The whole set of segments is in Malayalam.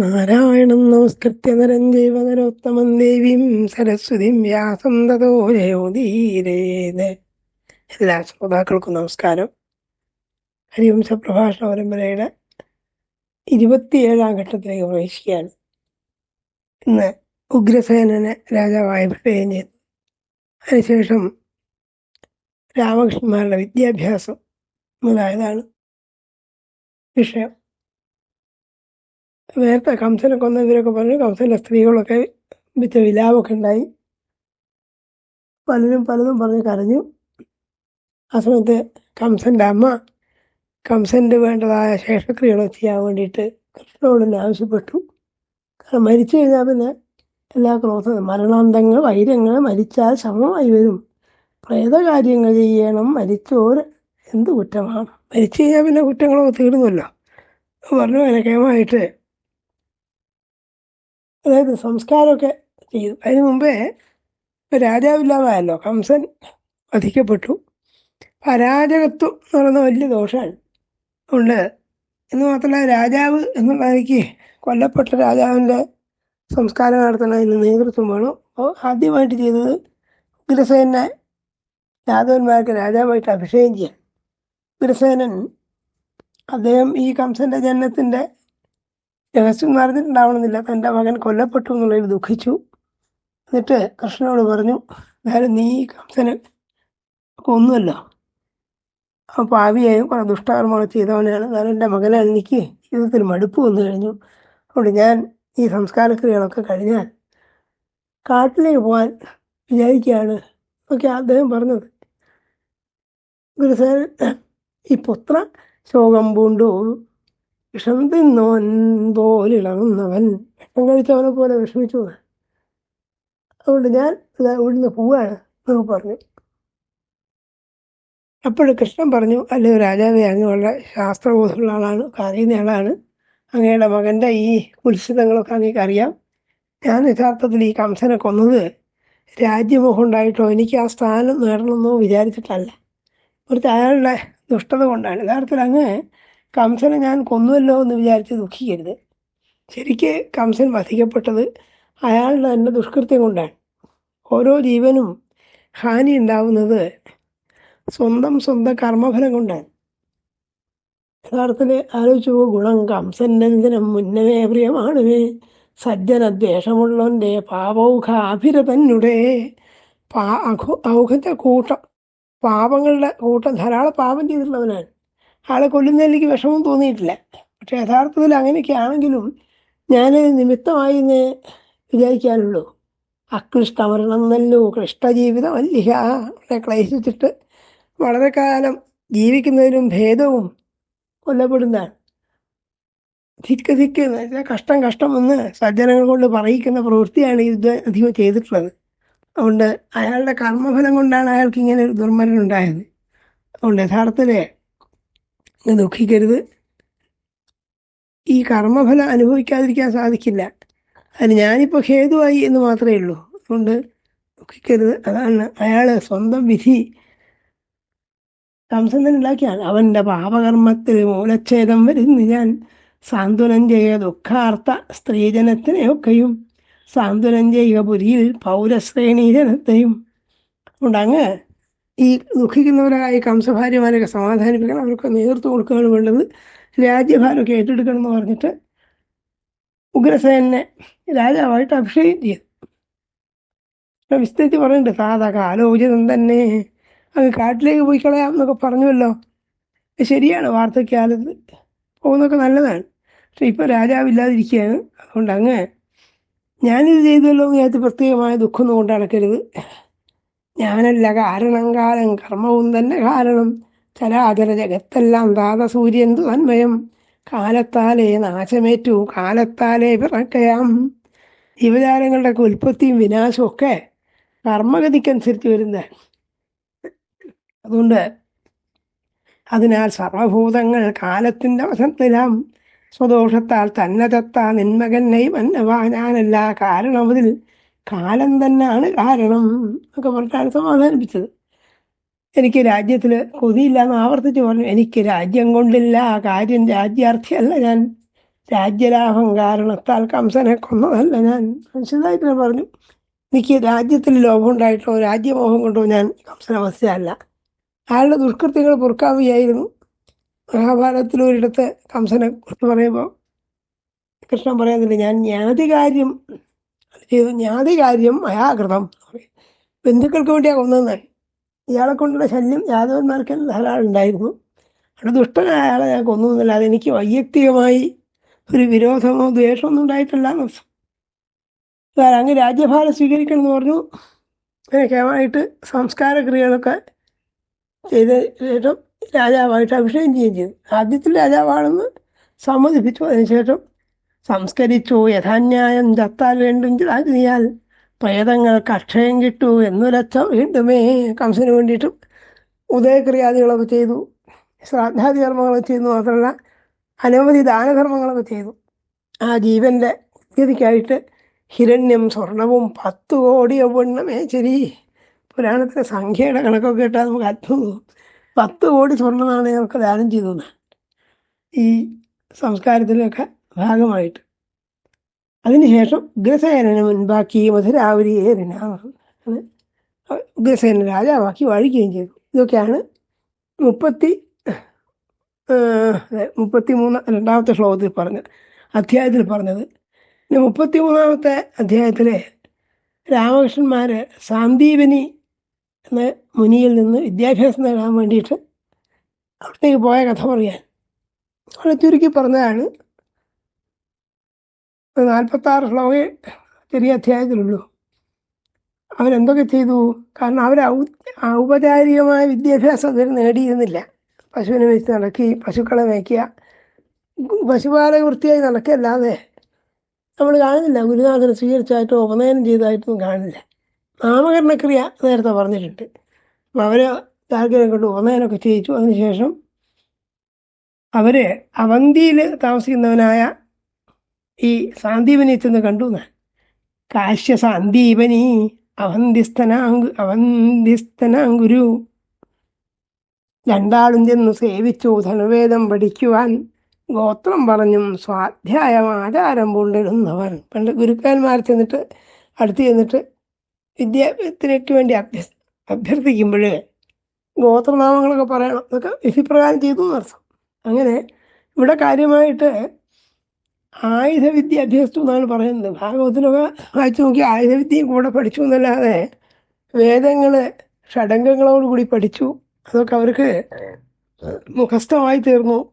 നാരായണം നമസ്കൃത്യ നരം ജൈവ നരോത്തമം ദേവീം സരസ്വതിം വ്യാസം തതോ എല്ലാ ശ്രോതാക്കൾക്കും നമസ്കാരം. ഹരിവംശ പ്രഭാഷണ പരമ്പരയുടെ ഇരുപത്തിയേഴാം ഘട്ടത്തിലേക്ക് പ്രവേശിക്കുകയാണ്. ഇന്ന് ഉഗ്രസേനനെ രാജാവായി പ്രത്യേകം ചെയ്തു അതിനുശേഷം രാമകൃഷ്ണന്മാരുടെ വിദ്യാഭ്യാസം മുതലായതാണ് വിഷയം. നേരത്തെ കംസനെ കൊന്ന ഇവരൊക്കെ പറഞ്ഞു കംസന്റെ സ്ത്രീകളൊക്കെ വിറ്റ വിലാപമൊക്കെ ഉണ്ടായി. പലരും പലതും പറഞ്ഞ് കരഞ്ഞു. ആ സമയത്ത് കംസന്റെ അമ്മ കംസന്റെ വേണ്ടതായ ശേഷക്രിയകൾ ചെയ്യാൻ വേണ്ടിയിട്ട് കൃഷ്ണനോട് തന്നെ ആവശ്യപ്പെട്ടു. കാരണം മരിച്ചു കഴിഞ്ഞാൽ പിന്നെ എല്ലാ ക്രോധവും മരണാന്തങ്ങൾ വൈരങ്ങൾ മരിച്ചാൽ ശമമായി വരും. പ്രേതകാര്യങ്ങൾ ചെയ്യണം മരിച്ചോർ എന്ത് കുറ്റമാണ്? മരിച്ചു കഴിഞ്ഞാൽ പിന്നെ കുറ്റങ്ങളൊക്കെ തീർന്നുമല്ലോ പറഞ്ഞു വിലക്കയമായിട്ട് അതായത് സംസ്കാരമൊക്കെ ചെയ്തു. അതിനു മുമ്പേ രാജാവില്ലാതായല്ലോ കംസൻ വധിക്കപ്പെട്ടു. അരാജകത്വം എന്ന് പറയുന്ന വലിയ ദോഷമാണ് അതുകൊണ്ട് എന്ന് മാത്രമല്ല രാജാവ് എന്നുള്ള നിലയ്ക്ക് കൊല്ലപ്പെട്ട രാജാവിന്റെ സംസ്കാരം നടത്തുന്നതിന് നേതൃത്വം വേണം. അപ്പോൾ ആദ്യമായിട്ട് ചെയ്തത് ഉഗ്രസേനെ യാദവന്മാർക്ക് രാജാവായിട്ട് അഭിഷേകം ചെയ്യാൻ. ഉഗ്രസേനൻ അദ്ദേഹം ഈ കംസന്റെ ജനനത്തിന്റെ രഹസ്യം നടന്നിട്ടുണ്ടാവണമെന്നില്ല തന്റെ മകൻ കൊല്ലപ്പെട്ടു എന്നുള്ളതിൽ ദുഃഖിച്ചു. എന്നിട്ട് കൃഷ്ണനോട് പറഞ്ഞു എന്തായാലും നീ കംസനെ കൊന്നുമല്ലോ അപ്പോൾ പാവിയായും കുറെ ദുഷ്ടകർമ്മങ്ങൾ ചെയ്തവനാണ് എന്നാലും എന്റെ മകനാണ് എനിക്ക് ജീവിതത്തിൽ മടുപ്പ് വന്നു കഴിഞ്ഞു. അതുകൊണ്ട് ഞാൻ ഈ സംസ്കാരക്രിയകളൊക്കെ കഴിഞ്ഞാൽ കാട്ടിലേക്ക് പോകാൻ വിചാരിക്കുകയാണ് ഒക്കെ അദ്ദേഹം പറഞ്ഞത്. ഗുരുസേനൻ ഈ പുത്ര ശോകം പൂണ്ടു വിഷം പോലെ പോലിളകുന്നവൻ വിഷം കഴിച്ചവനെ പോലെ വിഷമിച്ചു എന്ന്. അതുകൊണ്ട് ഞാൻ ഇവിടുന്ന് പോവാണ് എന്നൊക്കെ പറഞ്ഞു. അപ്പോൾ കൃഷ്ണൻ പറഞ്ഞു അല്ലെ രാജാവേ അങ്ങ് വളരെ ശാസ്ത്രബോധമുള്ള ആളാണ് അറിയുന്ന ആളാണ്. അങ്ങയുടെ മകന്റെ ഈ കുൽസിതങ്ങളൊക്കെ അങ്ങേക്ക് അറിയാം. ഞാൻ യഥാർത്ഥത്തിൽ ഈ കംസനെ കൊന്നത് രാജ്യമോഹം ഉണ്ടായിട്ടോ? എനിക്ക് ആ സ്ഥാനം നേടണമെന്നോ വിചാരിച്ചിട്ടല്ല. ഒരു അയാളുടെ ദുഷ്ടത കൊണ്ടാണ്. യഥാർത്ഥത്തിൽ അങ്ങ് കംസനെ ഞാൻ കൊന്നുവല്ലോ എന്ന് വിചാരിച്ച് ദുഃഖിക്കരുത്. ശരിക്ക് കംസൻ വധിക്കപ്പെട്ടത് അയാളുടെ തന്നെ ദുഷ്കൃത്യം കൊണ്ടാണ്. ഓരോ ജീവനും ഹാനി ഉണ്ടാവുന്നത് സ്വന്തം സ്വന്തം കർമ്മഫലം കൊണ്ടാണ്. യഥാർത്ഥത്തിൽ ആലോചിച്ചു ഗുണം കംസന്നന്ദനം മുന്നമേ പ്രിയമാണുവേ സജ്ജന ദ്വേഷമുള്ളവന്റെ പാപൗഖാഭിരതന്നുടെ പാ അഘു ഔഖത്തെ കൂട്ടം പാപങ്ങളുടെ കൂട്ടം ധാരാളം പാപം ചെയ്തിട്ടുള്ളവനാണ്. ആളെ കൊല്ലുന്നതിൽ എനിക്ക് വിഷമം തോന്നിയിട്ടില്ല. പക്ഷെ യഥാർത്ഥത്തിൽ അങ്ങനെയൊക്കെ ആണെങ്കിലും ഞാൻ നിമിത്തമായി എന്ന് വിചാരിക്കാനുള്ളൂ അക്ലിഷ്ടമരണം നല്ലോ ക്ലിഷ്ടജീവിതം അല്ലിഹ അവിടെ ക്ലേശിച്ചിട്ട് വളരെ കാലം ജീവിക്കുന്നതിനും ഭേദവും കൊല്ലപ്പെടുന്നതാണ്. ധിക്ക് ധിക്ക് എന്ന് വെച്ചാൽ കഷ്ടം കഷ്ടം എന്ന് സജ്ജനങ്ങൾ കൊണ്ട് പറയിക്കുന്ന പ്രവൃത്തിയാണ് ഇത് അധികം ചെയ്തിട്ടുള്ളത്. അതുകൊണ്ട് അയാളുടെ കർമ്മഫലം കൊണ്ടാണ് അയാൾക്ക് ഇങ്ങനെ ഒരു ദുർമരണം ഉണ്ടായത്. അതുകൊണ്ട് യഥാർത്ഥത്തിൽ ദുഃഖിക്കരുത്. ഈ കർമ്മഫലം അനുഭവിക്കാതിരിക്കാൻ സാധിക്കില്ല. അതിന് ഞാനിപ്പോൾ ഹേതുവായി എന്ന് മാത്രമേ ഉള്ളൂ. അതുകൊണ്ട് ദുഃഖിക്കരുത്. അതാണ് അയാൾ സ്വന്തം വിധി കംസൻ ഉണ്ടാക്കിയാണ് അവന്റെ പാപകർമ്മത്തിൽ മൂലച്ഛേദം വരുന്നു. ഞാൻ സാന്ത്വനം ചെയ്യുക ദുഃഖാർത്ഥ സ്ത്രീജനത്തിനെയൊക്കെയും സാന്ത്വനം ചെയ്യുക പുരിയിൽ പൗരശ്രേണീജനത്തെയും അതുകൊണ്ട് അങ്ങ് ഈ ദുഃഖിക്കുന്നവരായ കംസഭാര്യമാരൊക്കെ സമാധാനിപ്പിക്കണം അവർക്ക് നേതൃത്വം കൊടുക്കുകയാണ് വേണ്ടത്. രാജ്യഭാരമൊക്കെ ഏറ്റെടുക്കണം എന്ന് പറഞ്ഞിട്ട് ഉഗ്രസേനെ രാജാവായിട്ട് അഭിഷേകം ചെയ്തു. വിസ്തരിച്ച് പറയുന്നുണ്ട് സാധാ കാലോചിതം തന്നെ. അങ്ങ് കാട്ടിലേക്ക് പോയി കളയാം എന്നൊക്കെ പറഞ്ഞുവല്ലോ. ശരിയാണ് വാർദ്ധക്യകാലത്ത്. പോകുന്നതൊക്കെ നല്ലതാണ്. പക്ഷെ ഇപ്പം രാജാവില്ലാതിരിക്കുകയാണ്. അതുകൊണ്ട് അങ്ങ് ഞാനിത് ചെയ്തല്ലോ എന്ന് വിചാരിച്ച് പ്രത്യേകമായ ദുഃഖമൊന്നും കൊണ്ട് നടക്കരുത്. ഞാനല്ല കാരണം കാലം കർമ്മവും തന്നെ കാരണം. ചരാചര ജഗത്തെല്ലാം ദാത സൂര്യൻ തന്മയം കാലത്താലേ നാശമേറ്റു കാലത്താലേ പിറക്കയാം. ജീവജാലങ്ങളുടെ ഉൽപ്പത്തിയും വിനാശവും ഒക്കെ കർമ്മഗതിക്കനുസരിച്ച് വരുന്നത് അതുകൊണ്ട് അതിനാൽ സർവഭൂതങ്ങൾ കാലത്തിന്റെ വശത്തിലാം സ്വദോഷത്താൽ തന്നെ നിന്മകൻ നിന്മകന്നെ ഞാനല്ല ഞാനല്ല കാലം തന്നെയാണ് കാരണം എന്നൊക്കെ പറഞ്ഞിട്ടാണ് സമാധാനിപ്പിച്ചത്. എനിക്ക് രാജ്യത്തിൽ കൊതിയില്ല എന്ന് ആവർത്തിച്ച് പറഞ്ഞു. എനിക്ക് രാജ്യം കൊണ്ടില്ല ആ കാര്യം രാജ്യാർത്ഥിയല്ല ഞാൻ. രാജ്യലാഭം കാരണത്താൽ കംസനെ കൊന്നതല്ല ഞാൻ. മനുഷ്യനായിട്ട് പറഞ്ഞു. എനിക്ക് രാജ്യത്തിൽ ലോഭം ഉണ്ടായിട്ടോ രാജ്യമോഹം കൊണ്ടോ ഞാൻ കംസനെ വസിച്ചതല്ല അയാളുടെ ദുഷ്കൃത്യങ്ങൾ പൊറുക്കാൻ വയ്യായിരുന്നു മഹാഭാരതത്തിൽ ഒരിടത്ത് കംസനെ കുറിച്ച് പറയുമ്പോൾ കൃഷ്ണൻ പറയുന്നില്ല ഞാൻ ജ്ഞാതികാര്യം ചെയ്തു. ജ്ഞാതികാര്യം അയാകൃതം ബന്ധുക്കൾക്ക് വേണ്ടിയാണ് കൊന്നതെന്നാണ് ഇയാളെ കൊണ്ടുള്ള ശല്യം യാദവന്മാർക്ക് ധാരാളം ഉണ്ടായിരുന്നു. അവിടെ ദുഷ്ടനായ അയാളെ ഞാൻ കൊന്നൊന്നുമില്ലാതെ എനിക്ക് വൈയക്തികമായി ഒരു വിരോധമോ ദ്വേഷമോ ഒന്നും ഉണ്ടായിട്ടില്ല അങ്ങ് രാജ്യഭാരം സ്വീകരിക്കണം എന്ന് പറഞ്ഞു അങ്ങനെയൊക്കെയായിട്ട് സംസ്കാര ക്രിയകളൊക്കെ ചെയ്ത ശേഷം രാജാവായിട്ട് അഭിഷേകം ചെയ്യുകയും ചെയ്തു. ആദ്യത്തിൽ രാജാവാണെന്ന് സമ്മതിപ്പിച്ചു. അതിനുശേഷം സംസ്കരിച്ചു യഥാന്യായം ചത്താൽ വീണ്ടും രാജ്ഞിയാൽ പ്രേതങ്ങൾക്ക് അക്ഷയം കിട്ടു എന്നൊരച്ച വീണ്ടുമേ കംസന് വേണ്ടിയിട്ടും ഉദയക്രിയാദികളൊക്കെ ചെയ്തു. ശ്രാദ്ധാദി കർമ്മങ്ങളൊക്കെ ചെയ്തു മാത്രമല്ല അനവധി ദാനധർമ്മങ്ങളൊക്കെ ചെയ്തു. ആ ജീവന്റെ ഉദ്ഗതിക്കായിട്ട് ഹിരണ്യം സ്വർണവും പത്ത് കോടി യൗവണ്ണമേ ശരി പുരാണത്തിലെ സംഖ്യയുടെ കണക്കൊക്കെ കേട്ടാൽ നമുക്ക് അത്ഭുതം പത്ത് കോടി സ്വർണമാണ് ഞങ്ങൾക്ക് ദാനം ചെയ്തു ഈ സംസ്കാരത്തിലൊക്കെ ഭാഗമായിട്ട്. അതിനുശേഷം ഉഗ്രസേനനെ മുൻപാക്കി മധുരാവരിയേറിന ഉഗ്രസേന രാജാവാക്കി വാഴിക്കുകയും ചെയ്തു. ഇതൊക്കെയാണ് മുപ്പത്തി മുപ്പത്തി മൂന്ന് രണ്ടാമത്തെ ശ്ലോകത്തിൽ പറഞ്ഞത് അധ്യായത്തിൽ പറഞ്ഞത്. പിന്നെ മുപ്പത്തി മൂന്നാമത്തെ അധ്യായത്തിലെ രാമകൃഷ്ണന്മാർ സാന്ദീപനി എന്ന മുനിയിൽ നിന്ന് വിദ്യാഭ്യാസം നേടാൻ വേണ്ടിയിട്ട് അവിടത്തേക്ക് പോയ കഥ പറയാൻ. അവിടെ ചുരുക്കി പറഞ്ഞതാണ് നാൽപ്പത്താറ് ശ്ലോകേ ചെറിയ അധ്യായത്തിലുള്ളൂ. അവരെന്തൊക്കെ ചെയ്തു? കാരണം അവർ ഔപചാരികമായ വിദ്യാഭ്യാസം അവർ നേടിയിരുന്നില്ല. പശുവിനെ വെച്ച് നടക്കി പശുക്കളെ മേയ്ക്കുക പശുപാലക വൃത്തിയായി നടക്കല്ലാതെ നമ്മൾ കാണുന്നില്ല. ഗുരുനാഥനെ സ്വീകരിച്ചായിട്ടോ ഉപനയനം ചെയ്തതായിട്ടൊന്നും കാണില്ല നാമകരണക്രിയ നേരത്തെ പറഞ്ഞിട്ടുണ്ട്. അപ്പം അവർ താല്പര്യം കൊണ്ട് ഉപനയനമൊക്കെ ചെയ്യിച്ചു. അതിനുശേഷം അവർ അവന്തിയിൽ താമസിക്കുന്നവനായ ഈ സാന്ദീപനെ ചെന്ന് കണ്ടു എന്ന്? കാശ്യ സാന്ദീപനി അവന്തിസ്ഥനാങ്കു അവന്തിസ്ഥനാങ്കുരു രണ്ടാളും ചെന്ന് സേവിച്ചു ധനുവേദം പഠിക്കുവാൻ. ഗോത്രം പറഞ്ഞും സ്വാധ്യായം ആചാരം കൊണ്ടിടുന്നവർ പണ്ട് ഗുരുക്കന്മാർ ചെന്നിട്ട് അടുത്ത് ചെന്നിട്ട് വിദ്യാഭ്യാസത്തിനൊക്കെ വേണ്ടി അഭ്യ അഭ്യർത്ഥിക്കുമ്പോൾ ഗോത്രനാമങ്ങളൊക്കെ പറയണം അതൊക്കെ വിധിപ്രകാരം ചെയ്തു എന്നർത്ഥം അങ്ങനെ ഇവിടെ കാര്യമായിട്ട് ആയുധവിദ്യ അഭ്യസിച്ചു എന്നാണ് പറയുന്നത്. ഭാഗവത്തിലൊക്കെ വായിച്ചു നോക്കി ആയുധവിദ്യയും കൂടെ പഠിച്ചു എന്നല്ലാതെ വേദങ്ങൾ ഷടംഗങ്ങളോടുകൂടി പഠിച്ചു. അതൊക്കെ അവർക്ക് മുഖസ്ഥമായി തീർന്നു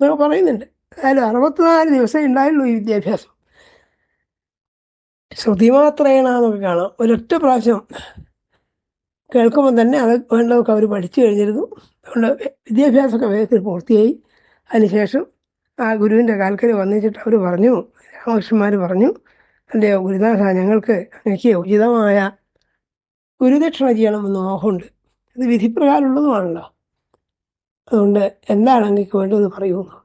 എന്നൊക്കെ പറയുന്നുണ്ട്. അതായത് അറുപത്തിനാല് ദിവസം ഉണ്ടായുള്ളൂ ഈ വിദ്യാഭ്യാസം. ശ്രുതിമാത്രേണ എന്നൊക്കെ കാണാം. ഒരൊറ്റ പ്രാവശ്യം കേൾക്കുമ്പോൾ തന്നെ അത് വേണ്ടതൊക്കെ അവർ പഠിച്ചു കഴിഞ്ഞിരുന്നു. അതുകൊണ്ട് വിദ്യാഭ്യാസമൊക്കെ വേഗത്തിൽ പൂർത്തിയായി. അതിനുശേഷം ആ ഗുരുവിന്റെ കാൽക്കൽ വന്നിച്ചിട്ട് അവർ പറഞ്ഞു രാമകൃഷ്ണന്മാർ പറഞ്ഞു അല്ലയോ ഗുരുനാഥ ഞങ്ങൾക്ക് എനിക്ക് ഉചിതമായ ഗുരുദക്ഷിണ ചെയ്യണമെന്ന് മോഹമുണ്ട്. ഇത് വിധിപ്രകാരമുള്ളതുമാണല്ലോ. അതുകൊണ്ട് എന്താണ് അങ്ങക്ക് വേണ്ടതെന്ന് പറയുമെന്ന്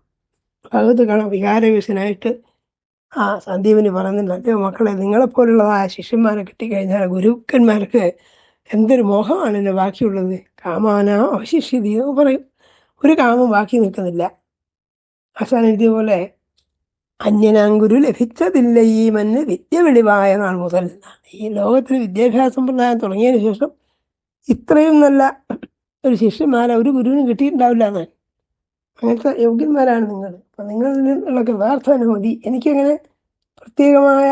ഭഗവത് കാണാം വികാരവിശനായിട്ട് ആ സന്ദീപിന് പറയുന്നുണ്ട് അല്ലയോ മക്കളെ നിങ്ങളെപ്പോലുള്ളതായ ശിഷ്യന്മാരെ കിട്ടിക്കഴിഞ്ഞാൽ ഗുരുക്കന്മാർക്ക് എന്തൊരു മോഹമാണ് എന്റെ ബാക്കിയുള്ളത്. കാമാന അവശിഷ്യതി എന്ന് പറയും. ഒരു കാമും ബാക്കി നിൽക്കുന്നില്ല. ആശാൻ എഴുതിയ അന്യനാങ്കുരു ലഭിച്ചതില്ല ഈ മന്ന് വിദ്യ വെളിവായ നാൾ മുതൽ. ഈ ലോകത്തിൽ വിദ്യാഭ്യാസ സമ്പ്രദായം തുടങ്ങിയതിന് ശേഷം ഇത്രയും നല്ല ഒരു ശിഷ്യന്മാരെ ഒരു ഗുരുവിനും കിട്ടിയിട്ടുണ്ടാവില്ല എന്നാൽ അങ്ങനത്തെ യോഗ്യന്മാരാണ് നിങ്ങൾ. അപ്പം നിങ്ങളിൽ നിന്നുള്ള കൃതാർത്ഥന അനുമതി എനിക്കങ്ങനെ പ്രത്യേകമായ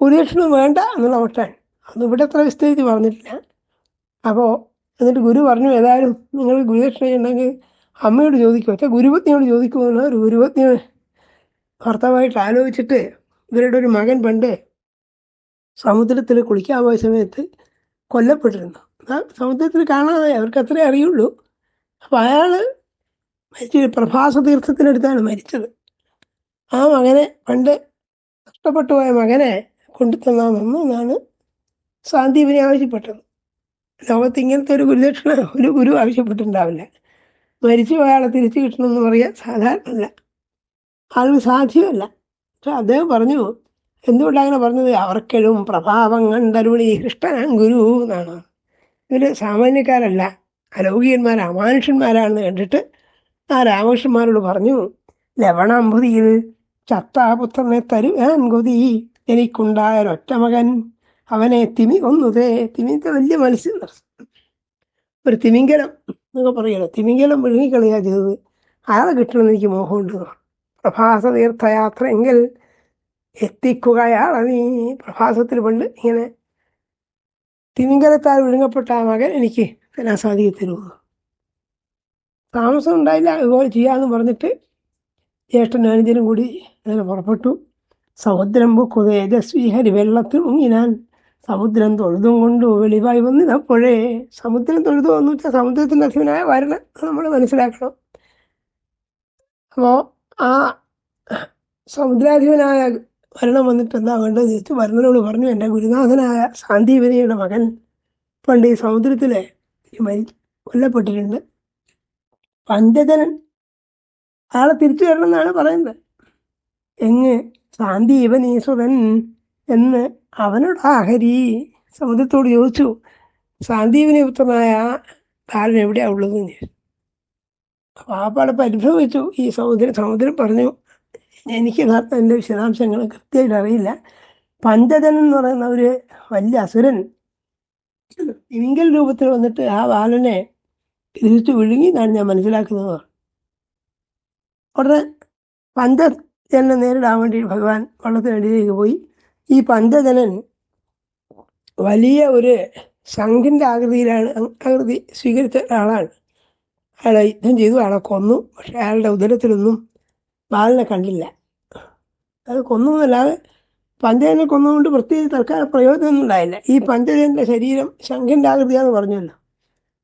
ഗുരുദക്ഷിണം വേണ്ട എന്നുള്ള മട്ടാണ് അതിവിടെ അത്ര വിസ്തരിച്ച് പറഞ്ഞിട്ടില്ല. അപ്പോൾ എന്നിട്ട് ഗുരു പറഞ്ഞു ഏതായാലും നിങ്ങൾ ഗുരുദക്ഷിണ ഉണ്ടെങ്കിൽ അമ്മയോട് ചോദിക്കും അച്ഛാ ഗുരുപത്നിയോട് ചോദിക്കുമെന്ന്? ഒരു ഗുരുപത്നി ഭർത്താവായിട്ട് ആലോചിച്ചിട്ട് ഇവരുടെ ഒരു മകൻ പണ്ട് സമുദ്രത്തിൽ കുളിക്കാൻ പോയ സമയത്ത് കൊല്ലപ്പെട്ടിരുന്നു. സമുദ്രത്തിൽ കാണാതെ അവർക്ക് അത്രേ അറിയുള്ളൂ. അപ്പോൾ അയാൾ മരിച്ചത് പ്രഭാസ തീർത്ഥത്തിനടുത്താണ് മരിച്ചത്. ആ മകനെ പണ്ട് നഷ്ടപ്പെട്ടു പോയ മകനെ കൊണ്ടു തന്നാമെന്ന് എന്നാണ് സാന്ദീപിനെ ആവശ്യപ്പെട്ടത്. ലോകത്ത് ഇങ്ങനത്തെ ഒരു ഗുരുദക്ഷിണ ഒരു ഗുരു ആവശ്യപ്പെട്ടിട്ടുണ്ടാവില്ല. മരിച്ചു പോയ ആളെ തിരിച്ചു കിട്ടണമെന്ന് പറയാൻ സാധാരണമല്ല. ആൾക്ക് സാധ്യമല്ല. പക്ഷെ അദ്ദേഹം പറഞ്ഞു എന്തുകൊണ്ടാണ് അങ്ങനെ പറഞ്ഞത്? അവർക്കെഴും പ്രഭാവം കണ്ടരുളി കൃഷ്ണനാം ഗുരു എന്നാണ്. ഇവർ സാമാന്യക്കാരല്ല അലൗകികന്മാർ അമാനുഷ്യന്മാരാണെന്ന് കണ്ടിട്ട് ആ രാമകൃഷ്ണന്മാരോട് പറഞ്ഞു ലവണാമ്പുതിയിൽ ചത്താപുത്രനെ തരുവാൻ കൊതി. എനിക്കുണ്ടായ ഒറ്റ മകൻ. അവനെ തിമി കൊന്നുതേ. തിമിക്ക് വലിയ മത്സ്യം ഒരു തിമിംഗലം. എന്നൊക്കെ പറയല്ലോ? തിമിംഗലം വിഴുങ്ങിക്കളിയാ ചെയ്തത്. അയാളെ കിട്ടണമെന്ന് എനിക്ക് മോഹമുണ്ട്. പ്രഭാസ തീർത്ഥയാത്ര എങ്കിൽ എത്തിക്കുകയാളെ നീ. പ്രഭാസത്തിൽ പണ്ട് ഇങ്ങനെ തിമിംഗലത്താൽ വിഴുങ്ങപ്പെട്ട ആ മകൻ എനിക്ക് തരാൻ സാധിക്കത്തരുത് താമസം ഉണ്ടായില്ല. അതുപോലെ ചെയ്യാമെന്ന് പറഞ്ഞിട്ട് ജ്യേഷ്ഠൻ അനുജനും കൂടി അങ്ങനെ പുറപ്പെട്ടു. സമുദ്രം പൊക്കു തേജസ്വി ഹരി വെള്ളത്തിൽ മുങ്ങിനാൻ സമുദ്രം തൊഴുതും കൊണ്ട് വെളിവായി വന്നിതപ്പോഴേ സമുദ്രം തൊഴുതു എന്ന് വെച്ചാൽ സമുദ്രത്തിന്റെ അധിപനായ വരണം നമ്മൾ മനസ്സിലാക്കണം. അപ്പോൾ ആ സമുദ്രാധിപനായ വരണം വന്നിട്ട് എന്താ വേണ്ടത് ചോദിച്ചു വരണനോട് പറഞ്ഞു എന്റെ ഗുരുനാഥനായ ശാന്തിപനിയുടെ മകൻ പണ്ട് ഈ സമുദ്രത്തിലെ മരി കൊല്ലപ്പെട്ടിട്ടുണ്ട്. പഞ്ചജനൻ ആളെ തിരിച്ചു വരണം എന്നാണ് പറയുന്നത്. എങ്ങ് ശാന്തിപനീശ്വരൻ എന്ന് അവനോട് ആഹരി സമുദ്രത്തോട് ചോദിച്ചു സാന്ദീപിനി പുത്രനായ താരം എവിടെയാ ഉള്ളതെന്ന് ചോദിച്ചു. ആ പാടെ പരിഭ്രമിച്ചു ഈ സമുദ്രം സമുദ്രം പറഞ്ഞു. എനിക്ക് യഥാർത്ഥം എന്റെ വിശദാംശങ്ങൾ കൃത്യമായിട്ട് അറിയില്ല. പഞ്ചതൻ എന്ന് പറയുന്ന ഒരു വലിയ അസുരൻ തിമിങ്കൽ രൂപത്തിൽ വന്നിട്ട് ആ ബാലനെ തിരിച്ചു വിഴുങ്ങി എന്നാണ് ഞാൻ മനസ്സിലാക്കുന്നത്. ഉടനെ പഞ്ചജനെ നേരിടാൻ വേണ്ടി ഭഗവാൻ വള്ളത്തിനടിയിലേക്ക് പോയി. ഈ പഞ്ചജനൻ വലിയ ഒരു ശംഖിന്റെ ആകൃതിയിലാണ് ആകൃതി സ്വീകരിച്ച ആളാണ് അയാളെ യുദ്ധം ചെയ്തു അയാളെ കൊന്നു. പക്ഷെ അയാളുടെ ഉദരത്തിലൊന്നും ബാലനെ കണ്ടില്ല. അത് കൊന്നു എന്നല്ലാതെ പഞ്ചജനെ കൊന്നുകൊണ്ട് പ്രത്യേകിച്ച് തൽക്കാല പ്രയോജനമൊന്നും ഉണ്ടായില്ല. ഈ പഞ്ചജന്റെ ശരീരം ശംഖിന്റെ ആകൃതിയാന്ന് പറഞ്ഞല്ലോ.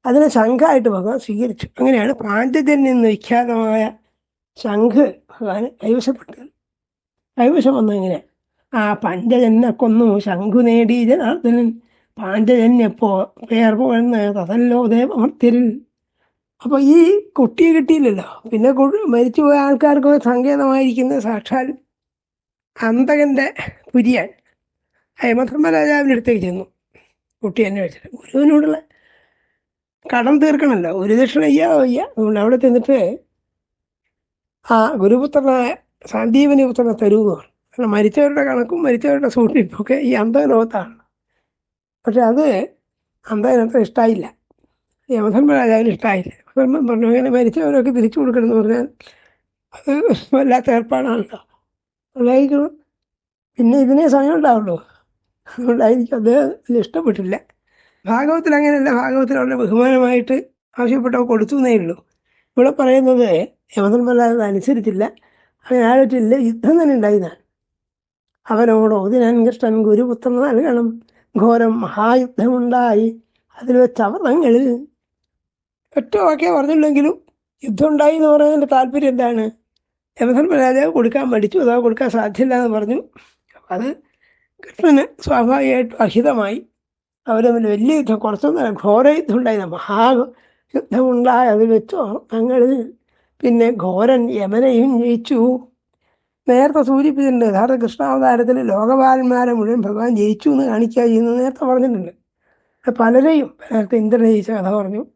അതിനെ ശംഖായിട്ട് ഭഗവാൻ സ്വീകരിച്ചു. അങ്ങനെയാണ് പാഞ്ചജൻ എന്ന് വിഖ്യാതമായ ശംഖ് ഭഗവാന് കൈവശപ്പെട്ടത്. കൈവശം വന്നു എങ്ങനെ ആ പഞ്ചജനെ കൊന്നു ശംഖു നേടി ജനാർദ്ദനൻ. പാഞ്ചജന്യപ്പോ പേർ പോകുന്ന തതല്ലോ ദേവമർത്തിരിൽ അപ്പോൾ ഈ കുട്ടിയെ കിട്ടിയില്ലല്ലോ. പിന്നെ മരിച്ചു മരിച്ചുപോയ ആൾക്കാർക്ക് സങ്കേതമായിരിക്കുന്ന സാക്ഷാൽ അന്തകന്റെ പുരിയാൻ ഹേമധർമ്മരാജാവിന്റെ അടുത്തേക്ക് ചെന്നു. കുട്ടി എന്നെ വെച്ചിട്ട് ഗുരുവിനോടുള്ള കടം തീർക്കണമല്ലോ ഒരു ദക്ഷിണ അയ്യാ വയ്യ. അതുകൊണ്ട് അവിടെ ചെന്നിട്ട് ആ ഗുരുപുത്രനായ സന്ദീപനി പുത്രനെ തരൂന്ന് പറഞ്ഞു. കാരണം മരിച്ചവരുടെ കണക്കും മരിച്ചവരുടെ സൂക്ഷിപ്പൊക്കെ ഈ അന്തകനോത്താണ് പക്ഷെ അത് അന്തകനത്ര ഇഷ്ടമായില്ല യമധർമ്മ രാജാവിന് ഇഷ്ടമായില്ല യമധർമ്മൻ പറഞ്ഞു അങ്ങനെ മരിച്ചവരൊക്കെ തിരിച്ചു കൊടുക്കണമെന്ന് പറഞ്ഞാൽ അത് വല്ലാത്ത ഏർപ്പാടാണല്ലോ. ഉണ്ടായിരിക്കണം പിന്നെ ഇതിനെ സമയം ഉണ്ടാവുള്ളൂ. അതുകൊണ്ടായിരിക്കും അദ്ദേഹത്തിന് ഇഷ്ടപ്പെട്ടില്ല. ഭാഗവത്തിൽ അങ്ങനെയല്ല. ഭാഗവത്തിൽ അവരുടെ ബഹുമാനമായിട്ട് ആവശ്യപ്പെട്ടവ കൊടുത്തു എന്നേ ഉള്ളൂ. ഇവിടെ പറയുന്നത് യമധർമ്മരാജ അനുസരിച്ചില്ല. അങ്ങനെ ആലോചിച്ചില്ല. യുദ്ധം തന്നെ ഉണ്ടായതാണ് അവനോടോ ഇതിനാൻ കൃഷ്ണൻ ഗുരുപുത്രൻ നൽകണം. ഘോരം മഹായുദ്ധമുണ്ടായി. അതിൽ വെച്ച് അവതങ്ങളിൽ ഒറ്റ വാക്കേ പറഞ്ഞില്ലെങ്കിലും യുദ്ധം ഉണ്ടായി എന്ന് പറയുന്നതിന്റെ താല്പര്യം എന്താണ്? യമധർമ്മരാജാവ് കൊടുക്കാൻ മടിച്ചു. അഥവാ കൊടുക്കാൻ സാധ്യമില്ല എന്ന് പറഞ്ഞു. അപ്പം അത് കൃഷ്ണന് സ്വാഭാവികമായിട്ടും അഹിതമായി തമ്മിൽ വലിയ യുദ്ധം കുറച്ചൊന്നും ഘോര യുദ്ധം ഉണ്ടായി മഹാ യുദ്ധമുണ്ടായ അതിൽ വെച്ചോ തങ്ങളിൽ പിന്നെ ഘോരൻ യമനെയും ജയിച്ചു. നേരത്തെ സൂചിപ്പിച്ചിട്ടുണ്ട് യഥാർത്ഥ കൃഷ്ണാവതാരത്തിൽ ലോകപാലന്മാരെ മുഴുവൻ ഭഗവാൻ ജയിച്ചു എന്ന് കാണിക്കുക ചെയ്യുന്നത് നേരത്തെ പറഞ്ഞിട്ടുണ്ട്. പലരെയും നേരത്തെ ഇന്ദ്രനെ ജയിച്ച കഥ പറഞ്ഞു.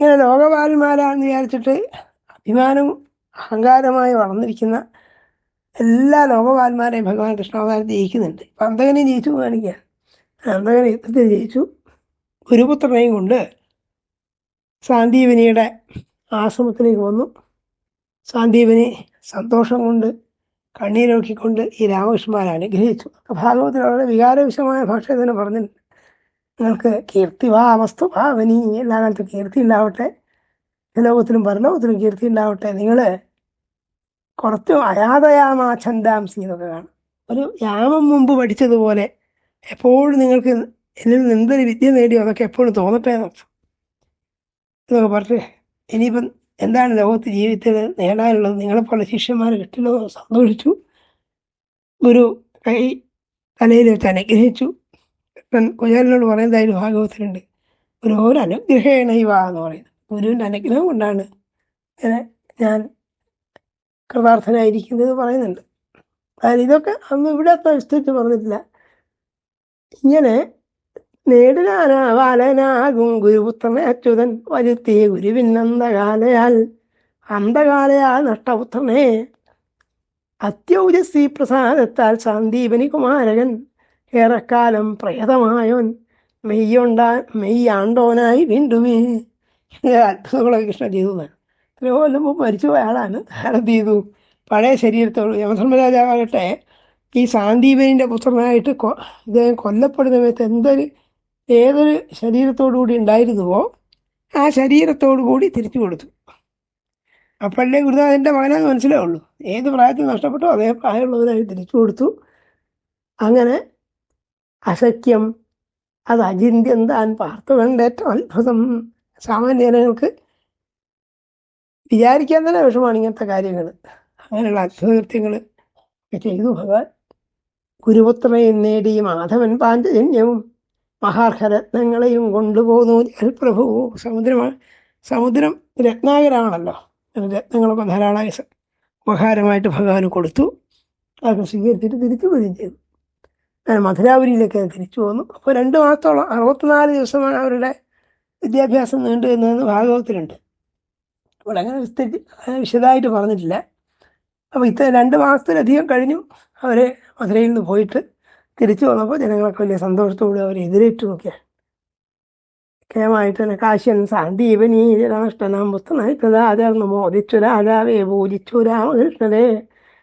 ഇങ്ങനെ ലോകപാലന്മാരാണെന്ന് വിചാരിച്ചിട്ട് അഭിമാനവും അഹങ്കാരമായി വളർന്നിരിക്കുന്ന എല്ലാ ലോകപാലന്മാരെയും ഭഗവാൻ കൃഷ്ണാവതാരത്തിൽ ജയിക്കുന്നുണ്ട്. ഇപ്പം അന്തകനെ ജയിച്ചു കാണിക്കുക അന്തകനെ യുദ്ധത്തിൽ ജയിച്ചു. ഗുരുപുത്രനെയും കൊണ്ട് സാന്ദീപനിയുടെ ആശ്രമത്തിലേക്ക് വന്നു. സാന്ദീപനി സന്തോഷം കൊണ്ട് കണ്ണീരൊക്കിക്കൊണ്ട് ഈ രാമകൃഷ്ണന്മാരെ അനുഗ്രഹിച്ചു ഭാഗവത്തിൽ വളരെ വികാരവിശമായ ഭാഷയിൽ തന്നെ പറഞ്ഞിട്ടുണ്ട്. നിങ്ങൾക്ക് കീർത്തി വാ അവസ്തു വാ വനി എല്ലാ കാലത്തും കീർത്തി ഉണ്ടാവട്ടെ. ലോകത്തിലും പരലോകത്തിലും കീർത്തി ഉണ്ടാവട്ടെ. നിങ്ങൾ കുറച്ച് അയാതയാമാ ഛന്ദാംസി എന്നൊക്കെ കാണും. ഒരു യാമം മുമ്പ് പഠിച്ചതുപോലെ എപ്പോഴും നിങ്ങൾക്ക് എന്നിൽ നിന്ന് എന്തൊരു വിദ്യ നേടിയോ? അതൊക്കെ എപ്പോഴും തോന്നട്ടെ എന്നൊക്കെ പറഞ്ഞ് ഇനിയിപ്പം എന്താണ് ലോകത്ത് ജീവിതത്തിൽ നേടാനുള്ളത്? നിങ്ങളെപ്പോലെ ശിഷ്യന്മാരെ കിട്ടില്ലോ എന്ന് സന്തോഷിച്ചു. ഗുരു കൈ തലയിൽ വെച്ച് അനുഗ്രഹിച്ചു കുഞ്ഞാലിനോട് പറയുന്നതായാലും ഭാഗവത്തിലുണ്ട് ഒരു ഓരോ അനുഗ്രഹേണ എന്ന് പറയുന്നത് ഗുരുവിന്റെ അനുഗ്രഹം കൊണ്ടാണ് ഞാൻ കൃതാർത്ഥനായിരിക്കുന്നത് പറയുന്നുണ്ട്. അതായത് ഇതൊക്കെ അന്ന് ഇവിടെ അത്ര വിസ്തരിച്ച് പറഞ്ഞിട്ടില്ല. ഇങ്ങനെ നേടിനാനാവാലനാകും ഗുരുപുത്രനെ അച്യുതൻ വരുത്തിയ ഗുരുവിൻ അന്ധകാലയാൽ അന്ധകാലയാൽ നഷ്ടപുത്രനെ അത്യൗജസ്വി പ്രസാദത്താൽ സന്ദീപനി കുമാരകൻ ഏറെക്കാലം പ്രേതമായോൻ മെയ്യൊണ്ടാ മെയ്യാണ്ടോനായി വീണ്ടുമേ അത്ഭുതങ്ങളൊക്കെ കൃഷ്ണ ചെയ്തു ഇത്രയോ കൊല്ലം മുമ്പ് മരിച്ചുപോയ ആളാണ് എന്ത് ചെയ്തു? പഴയ ശരീരത്തോട് യമധർമ്മരാജാവാകട്ടെ ഈ സാന്ദീപനിന്റെ പുത്രനായിട്ട് ഇദ്ദേഹം കൊല്ലപ്പെടുന്ന സമയത്ത് എന്തൊരു ഏതൊരു ശരീരത്തോടു കൂടി ഉണ്ടായിരുന്നുവോ ആ ശരീരത്തോടു കൂടി തിരിച്ചു കൊടുത്തു. അപ്പോഴേ ഗുരുനാഥന്റെ മകനാന്ന് മനസ്സിലാവുള്ളൂ. ഏത് പ്രായത്തിൽ നഷ്ടപ്പെട്ടോ അതേ പ്രായമുള്ളവരായി തിരിച്ചു കൊടുത്തു. അങ്ങനെ അസഖ്യം അത് അചിന്യം താൻ പാർത്തുകൊണ്ട് ഏറ്റവും അത്ഭുതം സാമാന്യ ജനങ്ങൾക്ക് വിചാരിക്കാൻ തന്നെ വിഷമാണ് ഇങ്ങനത്തെ കാര്യങ്ങൾ അങ്ങനെയുള്ള അത്ഭുതകൃത്യങ്ങൾ ചെയ്തു. ഭഗവാൻ ഗുരുപുത്രയും നേടി മാധവൻ പാഞ്ചജന്യവും മഹാർഹരത്നങ്ങളെയും കൊണ്ടുപോകുന്നു. പ്രഭു. സമുദ്രമാണ് സമുദ്രം രത്നാകരാണല്ലോ. രത്നങ്ങളൊക്കെ ധാരാളമായി ഉപഹാരമായിട്ട് ഭഗവാന് കൊടുത്തു. അതൊക്കെ സ്വീകരിച്ചിട്ട് തിരിച്ചു വരികയും ചെയ്തു. അങ്ങനെ മധുരാപുരിയിലേക്ക് തിരിച്ചു പോന്നു അപ്പോൾ രണ്ട് മാസത്തോളം അറുപത്തിനാല് ദിവസമാണ് അവരുടെ വിദ്യാഭ്യാസം നീണ്ടു എന്നതെന്ന് ഭാഗവത്തിലുണ്ട് അപ്പോൾ അങ്ങനെ വിസ്തരിച്ച് വിശദമായിട്ട് പറഞ്ഞിട്ടില്ല. അപ്പോൾ ഇത്ര രണ്ട് മാസത്തിലധികം കഴിഞ്ഞു അവർ മധുരയിൽ നിന്ന് പോയിട്ട് തിരിച്ചു വന്നപ്പോൾ ജനങ്ങളൊക്കെ വലിയ സന്തോഷത്തോടെ അവരെ എതിരേറ്റു നോക്കിയാൽ കേമായിട്ട് തന്നെ കാശ്യൻ സാന്ദീപനീ രാഷ്ട്രനാം പുസ്തനായിട്ട് രാജാർന്ന് മോദിച്ചു രാജാവേ പൂജിച്ചു രാമകൃഷ്ണരെ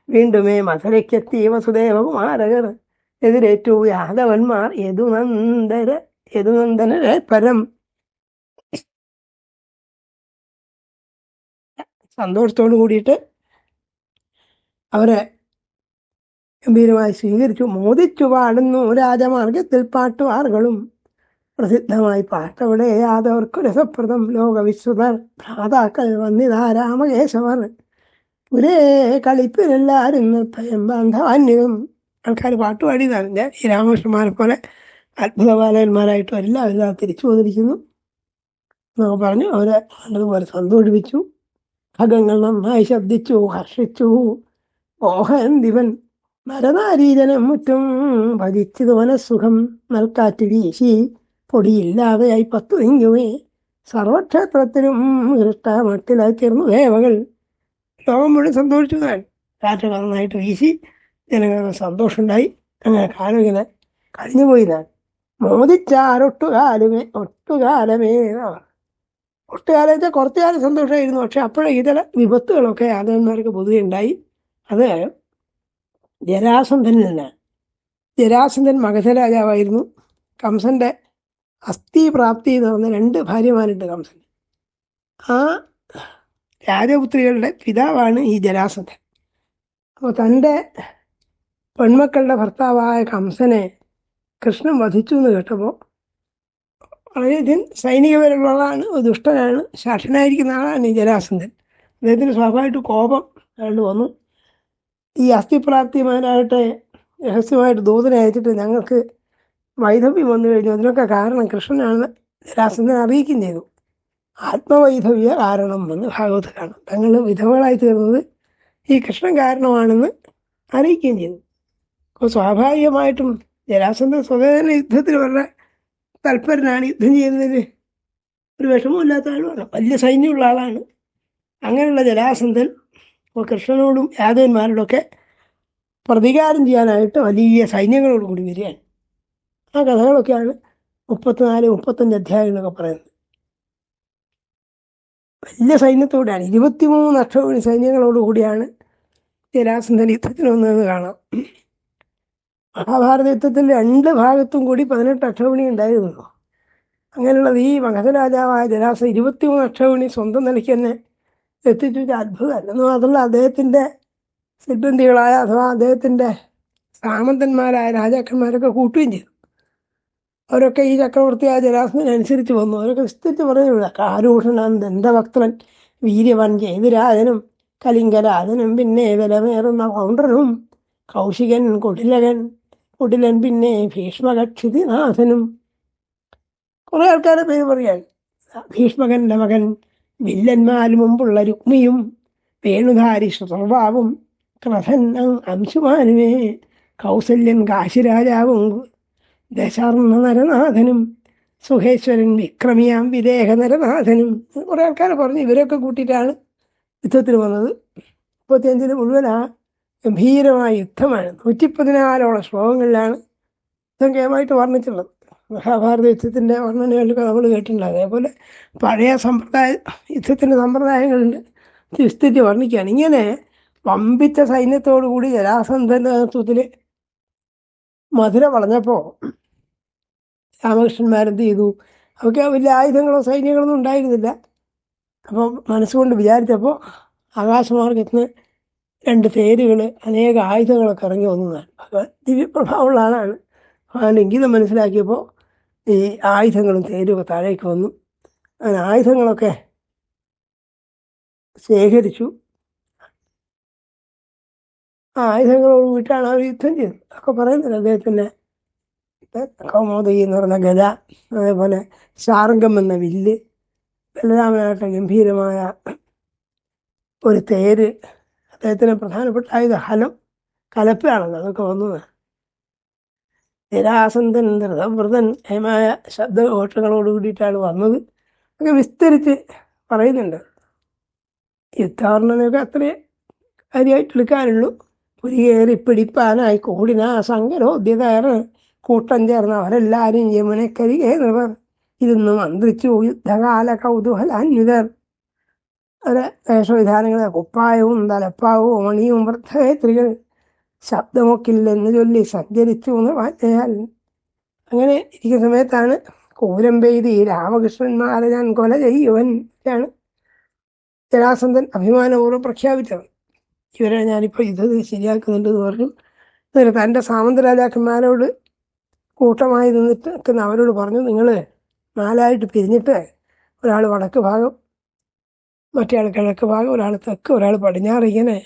വീണ്ടുമേ മധുരയ്ക്കെത്തി വസുദേവകുമാരകർ. എതിരേറ്റു യാദവന്മാർ യദുനന്ദര യദുനന്ദനരെ പരം സന്തോഷത്തോടു കൂടിയിട്ട് അവരെ ഗംഭീരമായി സ്വീകരിച്ചു. മോദിച്ചു പാടുന്നു രാജമാർഗത്തിൽ പാട്ടുവാറുകളും പ്രസിദ്ധമായി പാട്ടവിടെ യാദവർക്ക് രസപ്രദം. ലോകവിശ്വതർ ഭ്രാതാക്കൾ വന്നിതാ രാമകേശവർ. പുരേ കളിപ്പിലെല്ലാരും നിർഭയം ബാന്ധവാന്യവും ആൾക്കാർ പാട്ട് പാടിയതാണ്. ഞാൻ ഈ രാമകൃഷ്ണന്മാരെ പോലെ അത്ഭുത ബാലകന്മാരായിട്ടും എല്ലാവരും ഇതാ തിരിച്ചു വന്നിരിക്കുന്നു. എന്നൊക്കെ പറഞ്ഞു അവരെ നല്ലതുപോലെ സന്തോഷിപ്പിച്ചു. ഖഗങ്ങൾ നന്നായി ശബ്ദിച്ചു ഹർഷിച്ചു. മോഹൻ ദിവൻ നരനാരീജനം മുറ്റും ഭജിച്ചത് മനസ്സുഖം നൽകാറ്റ് വീശി പൊടിയില്ലാതെയായി പത്തു തിങ്ങുമേ സർവക്ഷേത്രത്തിലും ഹൃഷ്ടമട്ടിലായി തീർന്നു ദേവകൾ. ലോകം മുഴുവൻ സന്തോഷിച്ചു താൻ. കാറ്റ് നന്നായിട്ട് വീശി ജനങ്ങൾക്ക് സന്തോഷമുണ്ടായി. അങ്ങനെ കാലം ഇങ്ങനെ കഴിഞ്ഞുപോയി താൻ. മോദിച്ചാരൊട്ടുകാലമേ ഒട്ടുകാലമേ ഒട്ടുകാലത്തെ കുറച്ചു കാലം സന്തോഷമായിരുന്നു. പക്ഷെ അപ്പോഴേ ഇതര വിപത്തുകളൊക്കെ ആദരന്മാർക്ക് പൊതുവെ ഉണ്ടായി. അത് ജരാസന്ധനിൽ നിന്നാണ് ജരാസന്ധൻ മഗധ രാജാവായിരുന്നു കംസന്റെ അസ്ഥി പ്രാപ്തി എന്ന് പറഞ്ഞ രണ്ട് ഭാര്യമാരുണ്ട് കംസൻ. ആ രാജപുത്രികളുടെ പിതാവാണ് ഈ ജരാസന്ധൻ. അപ്പോൾ തന്റെ പെൺമക്കളുടെ ഭർത്താവായ കംസനെ കൃഷ്ണൻ വധിച്ചു എന്ന് കേട്ടപ്പോൾ വളരെയധികം സൈനികപരമുള്ളതാണ് ദുഷ്ടനാണ് ശാഠനായിരിക്കുന്ന ആളാണ് ഈ ജരാസന്ധൻ. അദ്ദേഹത്തിന് സ്വാഭാവികമായിട്ട് കോപം അയാളുടെ വന്നു. ഈ അസ്ഥിപ്രാപ്തിമാരായിട്ട് രഹസ്യമായിട്ട് ദൂതനെ അയച്ചിട്ട് ഞങ്ങൾക്ക് വൈധവ്യം വന്നു കഴിഞ്ഞു. അതിനൊക്കെ കാരണം കൃഷ്ണനാണെന്ന് രാസനെ അറിയിക്കുകയും ചെയ്തു. ആത്മവൈധവ്യ കാരണം എന്ന് ഭാഗവത് കാണും. തങ്ങൾ വിധവകളായി തീർന്നത് ഈ കൃഷ്ണൻ കാരണമാണെന്ന് അറിയിക്കുകയും ചെയ്തു. അപ്പോൾ സ്വാഭാവികമായിട്ടും ജരാസന്ധൻ സ്വതന്ത്ര യുദ്ധത്തിൽ വളരെ തൽപരനാണ്. യുദ്ധം ചെയ്യുന്നതിന് ഒരു വിഷമമില്ലാത്ത ആളുമാണ്. വലിയ സൈന്യമുള്ള ആളാണ്. അങ്ങനെയുള്ള ജരാസന്ധൻ അപ്പോൾ കൃഷ്ണനോടും യാദവന്മാരോടൊക്കെ പ്രതികാരം ചെയ്യാനായിട്ട് വലിയ സൈന്യങ്ങളോട് കൂടി വരികയാണ്. ആ കഥകളൊക്കെയാണ് മുപ്പത്തിനാല് മുപ്പത്തഞ്ച് അധ്യായങ്ങളൊക്കെ പറയുന്നത്. വലിയ സൈന്യത്തോടെയാണ് ഇരുപത്തിമൂന്ന് സൈന്യങ്ങളോട് കൂടിയാണ് ജരാസന്ധൻ യുദ്ധത്തിന് വന്നതെന്ന് കാണാം. മഹാഭാരത യുദ്ധത്തിന്റെ രണ്ട് ഭാഗത്തും കൂടി പതിനെട്ട് അക്ഷോണി ഉണ്ടായിരുന്നു. അങ്ങനെയുള്ളത് ഈ മഗധരാജാവായ ഇരുപത്തി ഇരുപത്തിമൂന്ന് അക്ഷോണി സ്വന്തം നിലയ്ക്ക് തന്നെ എത്തിച്ചു അത്ഭുതമായിരുന്നു മാത്രമല്ല അദ്ദേഹത്തിന്റെ സിദ്ധന്തികളായ അഥവാ അദ്ദേഹത്തിന്റെ സാമന്തന്മാരായ രാജാക്കന്മാരൊക്കെ കൂട്ടുകയും ചെയ്തു. അവരൊക്കെ ഈ ചക്രവർത്തിയായ ജലാസ്മനുസരിച്ച് വന്നു. അവരൊക്കെ വിസ്തരിച്ച് പറഞ്ഞു കാരൂഷണൻ ദന്തഭക്തൻ വീര്യവൻ ജയതിരാജനും കലിംഗരാജനും പിന്നെ വിലമേറുന്ന കൗണ്ടനും കൗശികൻ കുടിലകൻ കുടിലൻ പിന്നെ ഭീഷ്മകക്ഷിതിനാഥനും. കുറേ ആൾക്കാരെ പേര് പറയാൻ ഭീഷ്മകന്റെ മകൻ വില്ലന്മാര് മുമ്പുള്ള രുക്മിയും വേണുധാരി സ്വഭാവും ക്രഥൻ അംശുമാനുമേ കൗസല്യൻ കാശിരാജാവും ദശാർണ നരനാഥനും സുഹേശ്വരൻ വിക്രമിയാം വിദേഹ നരനാഥനും കുറേ ആൾക്കാർ പറഞ്ഞു. ഇവരൊക്കെ കൂട്ടിയിട്ടാണ് യുദ്ധത്തിന് വന്നത്. മുപ്പത്തിയഞ്ചിന് മുഴുവൻ ആ ഗംഭീരമായ യുദ്ധമാണ്. നൂറ്റി പതിനാലോളം ശ്ലോകങ്ങളിലാണ് യുദ്ധം കേമായിട്ട് വർണിച്ചുള്ളത് മഹാഭാരത യുദ്ധത്തിന്റെ വർണനകളൊക്കെ നമ്മൾ കേട്ടിട്ടുണ്ട്. അതേപോലെ പഴയ സമ്പ്രദായ യുദ്ധത്തിന്റെ സമ്പ്രദായങ്ങളുണ്ട് വിസ്തരിച്ച് വർണിക്കുകയാണ്. ഇങ്ങനെ വമ്പിച്ച സൈന്യത്തോടു കൂടി ജരാസന്ധന്റെ മധുര വളഞ്ഞപ്പോൾ രാമകൃഷ്ണന്മാരെന്ത് ചെയ്തു? അവർക്ക് വലിയ ആയുധങ്ങളോ സൈന്യങ്ങളൊന്നും ഉണ്ടായിരുന്നില്ല. അപ്പോൾ മനസ്സുകൊണ്ട് വിചാരിച്ചപ്പോൾ ആകാശമാർഗത്തിന് രണ്ട് തേരുകൾ അനേക ആയുധങ്ങളൊക്കെ ഇറങ്ങി വന്നതാണ്. ഭഗവാൻ ദിവ്യപ്രഭാവമുള്ള ആളാണ് ഭഗവാൻ ഇംഗിതം മനസ്സിലാക്കിയപ്പോൾ ഈ ആയുധങ്ങളും തേരുമൊക്കെ താഴേക്ക് വന്നു. അങ്ങനെ ആയുധങ്ങളൊക്കെ ശേഖരിച്ചു. ആ ആയുധങ്ങളോട് വിട്ടാണ് അവർ യുദ്ധം ചെയ്തത്. ഒക്കെ പറയുന്നില്ല അദ്ദേഹത്തിന്റെ കൗമോദി എന്ന് പറഞ്ഞ ഗത അതേപോലെ ശാർഗം എന്ന വില്ല് ബലരാമനായിട്ട് ഗംഭീരമായ ഒരു തേര് അദ്ദേഹത്തിന് പ്രധാനപ്പെട്ട ആയുധ ഹലം കലപ്പയാണല്ലോ അതൊക്കെ വന്നത്. നിരാസന്തൻ ധൃതവ്രതൻ ഹേമായ ശബ്ദഘോഷങ്ങളോട് കൂടിയിട്ടാണ് വന്നത്. ഒക്കെ വിസ്തരിച്ച് പറയുന്നുണ്ട്. യുദ്ധാർണനൊക്കെ അത്രേ കാര്യമായിട്ട് എടുക്കാനുള്ളൂ പുരിയേറി പിടിപ്പാനായി കൂടിന സങ്കരോദ്യതയർ കൂട്ടം ചേർന്ന് അവരെല്ലാവരും യമുനക്കരികെ നിവർ. ഇരുന്ന് മന്ത്രിച്ചു യുദ്ധകാല കൗതൂഹലാന്വിതർ അവരെ വേഷവിധാനങ്ങളെ കുപ്പായവും തലപ്പാവും മണിയും വൃദ്ധവേത്രികൾ ശബ്ദമൊക്കില്ലെന്ന് ചൊല്ലി സഞ്ചരിച്ചു എന്ന് വാറ്റയാൽ അങ്ങനെ ഇരിക്കുന്ന സമയത്താണ് കൂരം പെയ്തി രാമകൃഷ്ണന്മാരെ ഞാൻ കൊല ചെയ്യുവൻ ആണ് ജരാസന്ധൻ അഭിമാനപൂർവം പ്രഖ്യാപിച്ചത്. ഇവരെ ഞാനിപ്പോൾ ഇത് ശരിയാക്കുന്നുണ്ട് എന്ന് പറഞ്ഞു. എന്നിട്ട് തന്റെ സാമന്ത രാജാക്കന്മാരോട് കൂട്ടമായി നിന്നിട്ട് നിൽക്കുന്ന അവരോട് പറഞ്ഞു നിങ്ങൾ നാലായിട്ട് പിരിഞ്ഞിട്ട് ഒരാൾ വടക്ക് ഭാഗം മറ്റേ ആൾ കിഴക്ക് ഭാഗം ഒരാൾ തെക്ക് ഒരാൾ പടിഞ്ഞാറ് ഇങ്ങനെ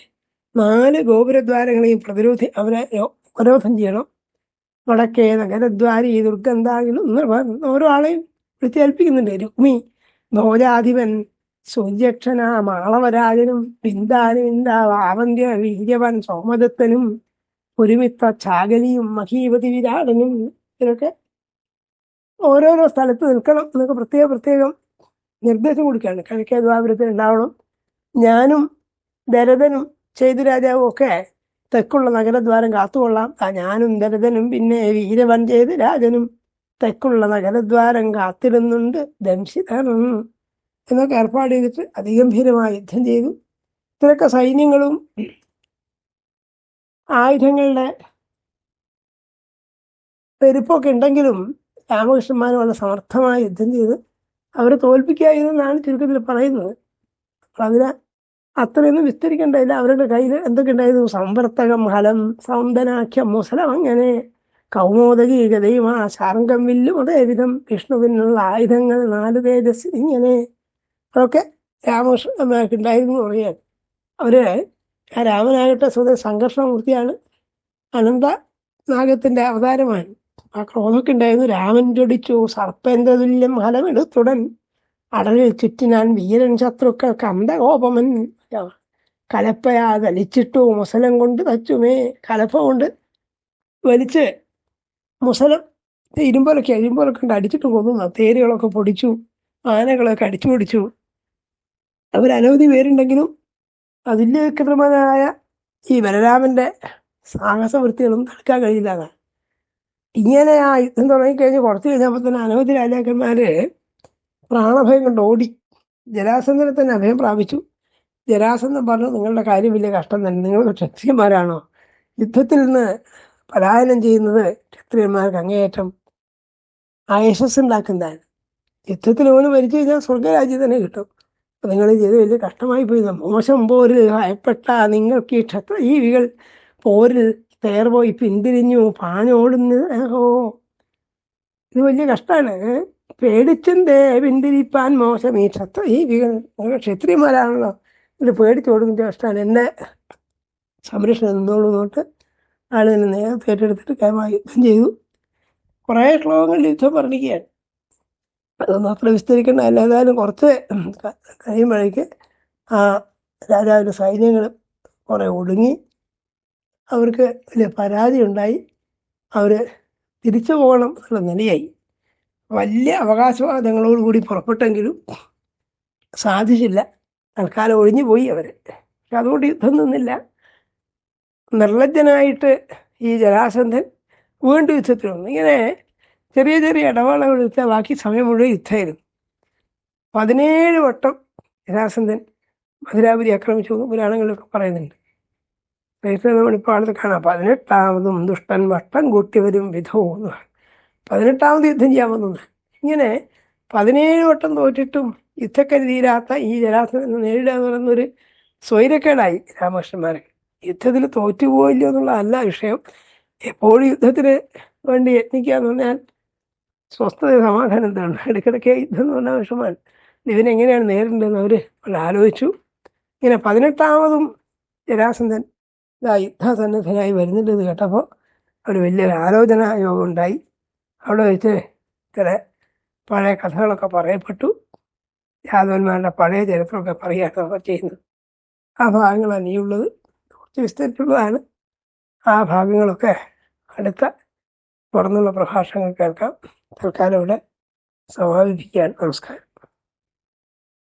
നാല് ഗോപുരദ്വാരങ്ങളെയും പ്രതിരോധി അവരെ ഉപരോധം ചെയ്യണം. വടക്കേ നഗരദ്വാരി ദുർഗന്ധാകിലും ഓരോ ആളെയും വിളിച്ചേൽപ്പിക്കുന്നുണ്ട് രുക്മി ഭോജാധിപൻ സൂര്യക്ഷന മാളവരാജനും ബിന്ദാനുവിന്ദ വാവന്ത്യ വീര്യവൻ സോമദത്തനും ഒരുമിത്ത ചാകലിയും മഹീപതി വിരാടനും ഇതൊക്കെ ഓരോരോ സ്ഥലത്ത് നിൽക്കണം. എന്നൊക്കെ പ്രത്യേക പ്രത്യേകം നിർദ്ദേശം കൊടുക്കുകയാണ്. കിഴക്കേ ദ്വാപുരത്തിൽ ഉണ്ടാവണം. ഞാനും ദരതനും ചെയ്തു രാജാവും ഒക്കെ തെക്കുള്ള നഗരദ്വാരം കാത്തുകൊള്ളാം. ഞാനും ദരതനും പിന്നെ വീരവൻ ചെയ്ത് രാജനും തെക്കുള്ള നഗരദ്വാരം കാത്തിരുന്നുണ്ട്. ദംശിതനും എന്നൊക്കെ ഏർപ്പാട് ചെയ്തിട്ട് അതിഗംഭീരമായ യുദ്ധം ചെയ്തു. ഇത്രയൊക്കെ സൈന്യങ്ങളും ആയുധങ്ങളുടെ പെരുപ്പൊക്കെ ഉണ്ടെങ്കിലും രാമകൃഷ്ണന്മാർ വളരെ സമർത്ഥമായ യുദ്ധം ചെയ്ത് അവരെ തോൽപ്പിക്കായിരുന്നാണ് ചുരുക്കത്തിൽ പറയുന്നത്. അപ്പോൾ അതിന് അത്രയൊന്നും വിസ്തരിക്കേണ്ടതില്ല. അവരുടെ കയ്യിൽ എന്തൊക്കെ ഉണ്ടായിരുന്നു? സംവർത്തകം ഹലം സൗന്ദനാഖ്യം മുസലം അങ്ങനെ കൗമോദകി ആ ശാർങ്കം വില്ലും അതേവിധം വിഷ്ണുവിനുള്ള ആയുധങ്ങൾ നാല് തേജസ് ഇങ്ങനെ അതൊക്കെ രാമകൃഷ്ണന്മാർക്ക് ഉണ്ടായിരുന്നു പറയാൻ അവർ ആ രാമനാകട്ടെ സ്വതः സംഘർഷമൂർത്തിയാണ് അനന്ത നാഗത്തിന്റെ അവതാരമാണ്. ആ ക്രോധമൊക്കെ ഉണ്ടായിരുന്നു. രാമൻ ജൊടിച്ചു സർപ്പേന്ദ്രതുല്യം ഫലമെടുത്തുടൻ അടലിൽ ചുറ്റിനാൻ വീരൻ ശത്രുക്കൾ കന്തകോപമൻ കലപ്പയാ വലിച്ചിട്ടു മുസലം കൊണ്ട് തച്ചുമേ. കലപ്പ കൊണ്ട് വലിച്ച് മുസലം ഇരുമ്പോലൊക്കെ അഴിമ്പോലൊക്കെ കണ്ട് അടിച്ചിട്ട് കൊന്നു. തേരുകളൊക്കെ പൊടിച്ചു ആനകളൊക്കെ അടിച്ചു പൊടിച്ചു. അവർ അനവധി പേരുണ്ടെങ്കിലും അതില്യകൃതമായ ഈ ബലരാമന്റെ സാഹസവൃത്തികളും തടുക്കാൻ കഴിയില്ല ഇങ്ങനെ ആ യുദ്ധം തുടങ്ങിക്കഴിഞ്ഞ് കുറച്ച് കഴിഞ്ഞപ്പോൾ തന്നെ അനവധി രാജാക്കന്മാര് പ്രാണഭയം കൊണ്ട് ഓടി. ജരാസന്ധനെ തന്നെ അഭയം പ്രാപിച്ചു. ജരാസന്ധൻ പറഞ്ഞു നിങ്ങളുടെ കാര്യം വലിയ കഷ്ടം തന്നെ. നിങ്ങൾ ക്ഷത്രിയന്മാരാണോ? യുദ്ധത്തിൽ നിന്ന് പലായനം ചെയ്യുന്നത് ക്ഷത്രിയന്മാർക്ക് അങ്ങേയറ്റം ആയശസ് ഉണ്ടാക്കുന്നതാണ് യുദ്ധത്തിൽ പോലും മരിച്ചു കഴിഞ്ഞാൽ സ്വർഗരാജ്യം തന്നെ കിട്ടും. അപ്പം നിങ്ങൾ ചെയ്ത് വലിയ കഷ്ടമായി പോയി. മോശം പോരിൽ ഭയപ്പെട്ട നിങ്ങൾക്ക് ഈ ക്ഷത്രീവികൾ പോരിൽ തേർ പോയി പിന്തിരിഞ്ഞു പാഞ്ഞോടുന്നു. ഓ ഇത് വലിയ കഷ്ടമാണ്. പേടിച്ചെന്തേ? പിന്തിരിപ്പാൻ മോശം ഈ ക്ഷത്രീവികൾ നിങ്ങൾ ക്ഷത്രിയന്മാരാണല്ലോ. പേടിച്ച് കൊടുക്കുന്ന കഷ്ടമാണ് എന്നെ സംരക്ഷണം നിന്നോളൂ എന്നിട്ട് ആളിനെ നേരത്തെ ഏറ്റെടുത്തിട്ട് കൈമായി യുദ്ധം ചെയ്തു. കുറേ ശ്ലോകങ്ങൾ യുദ്ധം പറഞ്ഞിരിക്കുകയാണ് അതൊന്നും അത്ര വിസ്തരിക്കേണ്ട അല്ല. ഏതായാലും കുറച്ച് കഴിയുമ്പോഴേക്ക് ആ രാജാവിന്റെ സൈന്യങ്ങൾ കുറേ ഒടുങ്ങി. അവർക്ക് വലിയ പരാതി ഉണ്ടായി. അവർ തിരിച്ചു പോകണം എന്നുള്ള നിലയായി. വലിയ അവകാശവാദങ്ങളോടുകൂടി പുറപ്പെട്ടെങ്കിലും സാധിച്ചില്ല. തൽക്കാലം ഒഴിഞ്ഞു പോയി അവർ പക്ഷെ അതുകൊണ്ട് യുദ്ധം നിന്നില്ല. നിർലജ്ജനായിട്ട് ഈ ജരാസന്ധൻ വീണ്ടും യുദ്ധത്തിൽ വന്നു. ഇങ്ങനെ ചെറിയ ചെറിയ ഇടവേളകൾ എടുത്ത ബാക്കി സമയം മുഴുവൻ യുദ്ധമായിരുന്നു. പതിനേഴ് വട്ടം ജരാസന്ധൻ മധുരാപുരി ആക്രമിച്ചു പുരാണങ്ങളിലൊക്കെ പറയുന്നുണ്ട്. നമ്മളിപ്പോൾ അടുത്ത് കാണാം. പതിനെട്ടാമതും ദുഷ്ടൻ വട്ടം കൂട്ടി വരും വിധവും പതിനെട്ടാമത് യുദ്ധം ചെയ്യാൻ വന്നു ഇങ്ങനെ പതിനേഴ് വട്ടം തോറ്റിട്ടും യുദ്ധക്കരി തീരാത്ത ഈ ജലാസനം നേരിടുക എന്ന് പറയുന്നൊരു സ്വൈരക്കേടായി രാമകൃഷ്ണന്മാരെ. യുദ്ധത്തിൽ തോറ്റുപോയില്ലോ എന്നുള്ളതല്ല വിഷയം. എപ്പോഴും യുദ്ധത്തിന് വേണ്ടി യത്നിക്കുക എന്ന് പറഞ്ഞാൽ സ്വസ്ഥത സമാധാനം എന്താണ്? ഇടയ്ക്കിടയ്ക്ക് യുദ്ധം എന്ന് പറഞ്ഞാൽ വിഷമാണ് ഇതിനെങ്ങനെയാണ് നേരിടേണ്ടതെന്ന് അവർ വളരെ ആലോചിച്ചു. ഇങ്ങനെ പതിനെട്ടാമതും ജരാസന്ധൻ ഇതാ യുദ്ധസന്നദ്ധനായി വരുന്നുണ്ടെന്ന് കേട്ടപ്പോൾ അവർ വലിയൊരു ആലോചന യോഗം ഉണ്ടായി. അവിടെ വെച്ച് ചില പഴയ കഥകളൊക്കെ പറയപ്പെട്ടു. യാദവന്മാരുടെ പഴയ ചരിത്രമൊക്കെ പറയുകയാണ് അവർ ചെയ്യുന്നത്. ആ ഭാഗങ്ങളാണ് ഉള്ളത് കുറച്ച് വിസ്തരിച്ചുള്ളതാണ്. ആ ഭാഗങ്ങളൊക്കെ അടുത്ത തുടർന്നുള്ള പ്രഭാഷണങ്ങൾ കേൾക്കാം. തൽക്കാലം ഇവിടെ സമാപിപ്പിക്കാൻ നമസ്കാരം.